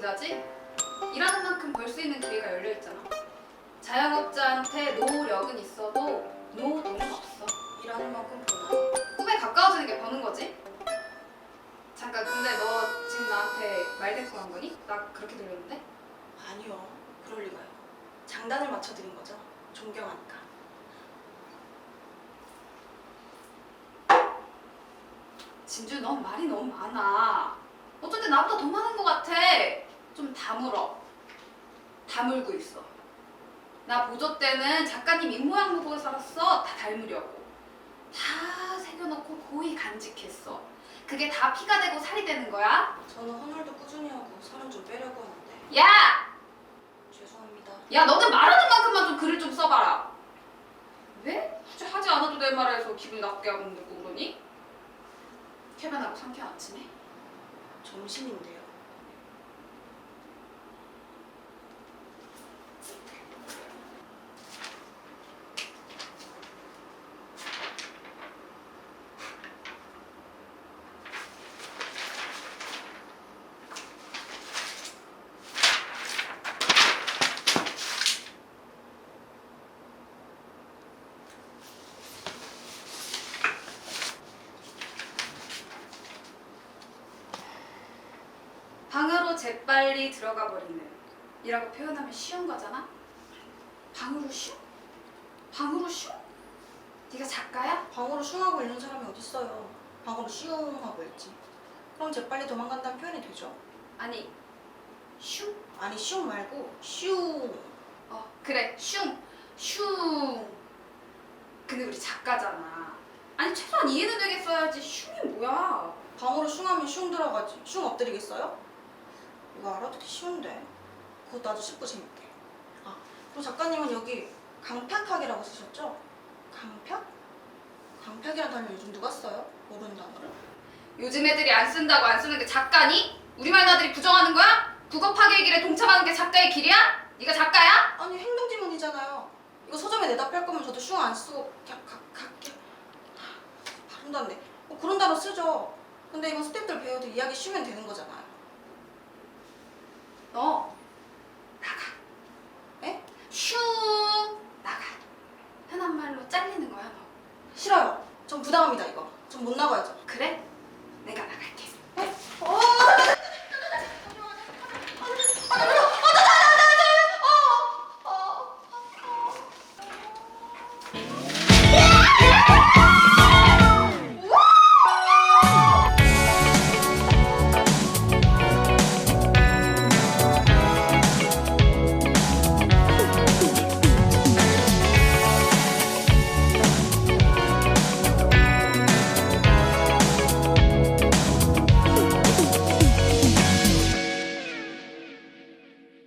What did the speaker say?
거지? 일하는 만큼 벌 수 있는 기회가 열려 있잖아. 자영업자한테 노력은 있어도 노동은 없어. 일하는 만큼 버나. 꿈에 가까워지는 게 버는 거지? 잠깐 근데 너 지금 나한테 말대꾸 한 거니? 나 그렇게 들렸는데? 아니요. 그럴 리가요. 장단을 맞춰드린 거죠. 존경하니까. 진주 넌 말이 너무 많아. 어쩐지 나보다 더 많은 것 같아. 좀 다물어. 다물고 있어. 나 보조 때는 작가님 입모양 보고 살았어. 다 닮으려고. 다 새겨놓고 고이 간직했어. 그게 다 피가 되고 살이 되는 거야? 저는 헌혈도 꾸준히 하고 살은 좀 빼려고 하는데 야! 죄송합니다. 야 너는 말하는 만큼만 좀 글을 좀 써봐라. 왜? 굳이 하지 않아도 될 말을 해서 기분 나쁘게 하고 있고 그러니? 캐변하고 상쾌 안 치네? 점심인데요. 방으로 재빨리 들어가 버리는 이라고 표현하면 쉬운 거잖아? 방으로 슝? 방으로 슝? 네가 작가야? 방으로 슝하고 있는 사람이 어딨어요. 방으로 슝하고 있지. 그럼 재빨리 도망간다는 표현이 되죠. 아니 슝? 아니 슝 말고 슝. 어 그래 슝! 슝! 근데 우리 작가잖아 아니 최소한 이해는 되게 써야지 슝이 뭐야 방으로 슝하면 슝 들어가지. 슝 엎드리겠어요? 이거 알아듣기 쉬운데. 그것도 아주 쉽고 재밌게. 아, 그리고 작가님은 여기 강팍하기라고 쓰셨죠? 강팍? 강팍이란 단어 요즘 누가 써요? 모르는 단어를? 요즘 애들이 안 쓴다고 안 쓰는 게 작가니? 우리말 나들이 부정하는 거야? 국어 파괴의 길에 동참하는 게 작가의 길이야? 네가 작가야? 아니 행동 지문이잖아요. 이거 서점에 내다 팔 거면 저도 슝 안 쓰고 그냥 가, 갈게. 발음도 안 돼. 뭐 그런 단어 쓰죠. 근데 이건 스태프들 배워도 이야기 쉬면 되는 거잖아요. 너 나가 에? 슝 나가 흔한 말로 잘리는 거야 너 싫어요. 전 부담합니다 이거. 전 못 나가야죠. 그래? 내가 나갈게